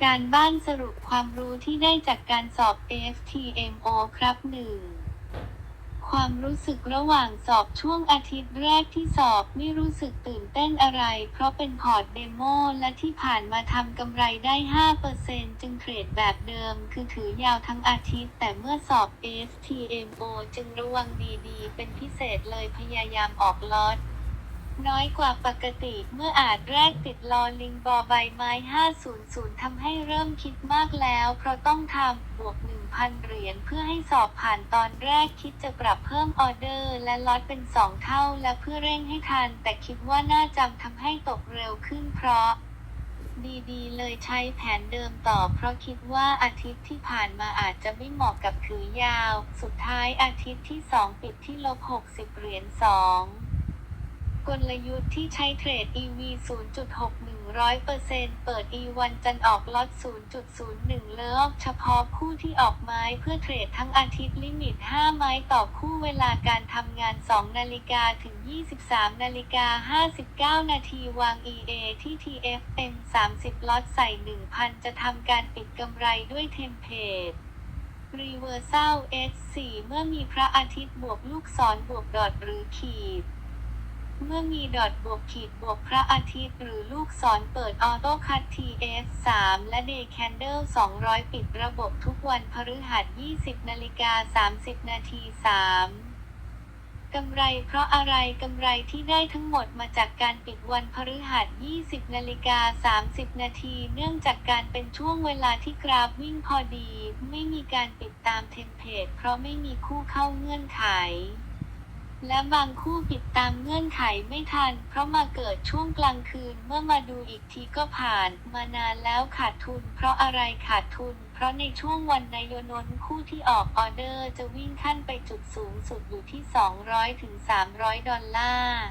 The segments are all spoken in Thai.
การบ้านสรุปความรู้ที่ได้จากการสอบ AFTMO ครับหนึ่งความรู้สึกระหว่างสอบช่วงอาทิตย์แรกที่สอบไม่รู้สึกตื่นเต้นอะไร เพราะเป็นพอร์ตเดโมและที่ผ่านมาทำกำไรได้ 5%จึงเทรดแบบเดิม คือถือยาวทั้งอาทิตย์ แต่เมื่อสอบ AFTMO จึงระวังดีๆ เป็นพิเศษเลยพยายามออกล็อต น้อยกว่าปกติเมื่ออาจแรกติดลอลิงบอใบไม้ 500ทำให้เริ่มคิดมากแล้ว เพราะต้องทำบวก 1,000 เหรียญเพื่อให้สอบผ่านตอนแรกคิดจะปรับเพิ่มออเดอร์ และล็อตเป็น 2 เท่าและเพื่อเร่งให้ทัน แต่คิดว่าน่าจำทำให้ตกเร็วขึ้นเพราะดีๆ เลยใช้แผนเดิมต่อ เพราะคิดว่าอาทิตย์ที่ผ่านมาอาจจะไม่เหมาะกับถือยาว สุดท้ายอาทิตย์ที่ 2 ปิดที่ลบ 60 เหรียญ2 กลยุทธ์ที่ใช้เทรด EV 0.6100%เปิด E1 จันออกล็อต 0.01 เลิกเฉพาะคู่ที่ออกไม้เพื่อเทรดทั้งอาทิตย์ลิมิต 5 ไม้ต่อคู่เวลาการทำงาน 2 นาฬิกาถึง 23 นาฬิกา 59 นาทีวาง EA ที่ TFM 30 ล็อตใส่ 1,000 จะทำการปิดกำไรด้วยเทมเพลต Reversal S4 เมื่อมีพระอาทิตย์บวกลูกศรบวกดอทหรือขีด เมื่อมีดอทบวกขีดบวกพระอาทิตย์หรือลูกศรเปิดออโต้คัต TF 3และ Day Candle 200 ปิดระบบทุกวันพฤหัส 20นาฬิกา30 นาที 3กำไรเพราะอะไรกำไรที่ได้ทั้งหมดมาจากการปิดวันพฤหัส 20 นาฬิกา 30 นาที เนื่องจากการเป็นช่วงเวลาที่กราฟวิ่งพอดี ไม่มีการปิดตามเทมเพลตเพราะไม่มีคู่เข้าเงื่อนไข และบางคู่ปิดตามเงื่อนไขไม่ทัน เพราะมาเกิดช่วงกลางคืนเมื่อมาดูอีกทีก็ผ่าน มานานแล้วขาดทุน เพราะอะไรขาดทุน เพราะในช่วงวันนายนนคู่ที่ออกออเดอร์จะวิ่งขั้นไปจุดสูงสุดอยู่ที่ 200ถึง300 ดอลลาร์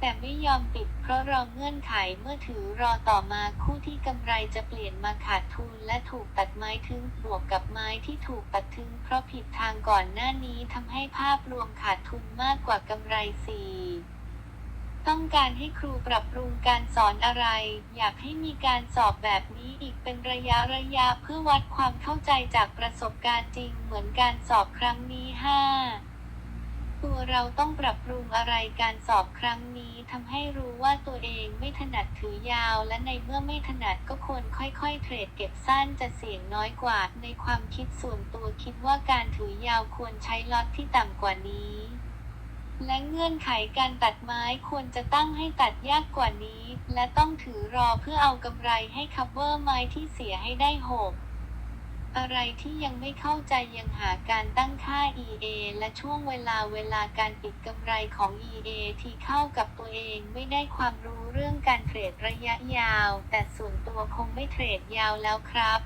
แต่ไม่ยอมปิดเพราะรอเงื่อนไขเมื่อถือรอต่อมาคู่ที่กำไรจะเปลี่ยนมาขาดทุนและถูกตัดไม้ทึงบวกกับไม้ที่ถูกตัดทึงเพราะผิดทางก่อนหน้านี้ทำให้ภาพรวมขาดทุนมากกว่ากำไรสี่ต้องการให้ครูปรับปรุงการสอนอะไร อยากให้มีการสอบแบบนี้อีกเป็นระยะระยะเพื่อวัดความเข้าใจจากประสบการณ์จริงเหมือนการสอบครั้งนี้ห้า ตัวเราต้องปรับปรุงอะไรการสอบครั้งนี้ทำให้รู้ว่าตัวเองไม่ถนัดถือยาว และในเมื่อไม่ถนัดก็ควรค่อยๆ เทรดเก็บสั้นจะเสี่ยงน้อยกว่า ในความคิดส่วนตัวคิดว่าการถือยาวควรใช้ล็อตที่ต่ำกว่านี้และเงื่อนไขการตัดไม้ควรจะตั้งให้ตัดยากกว่านี้ และต้องถือรอเพื่อเอากำไรให้ cover ไม้ที่เสียให้ได้หก อะไรที่ยังไม่เข้าใจยังหาการตั้งค่า EA และช่วงเวลาเวลาการปิดกำไรของ EA ที่เข้ากับตัวเองไม่ได้ความรู้เรื่องการเทรดระยะยาว แต่ส่วนตัวคงไม่เทรดยาวแล้วครับ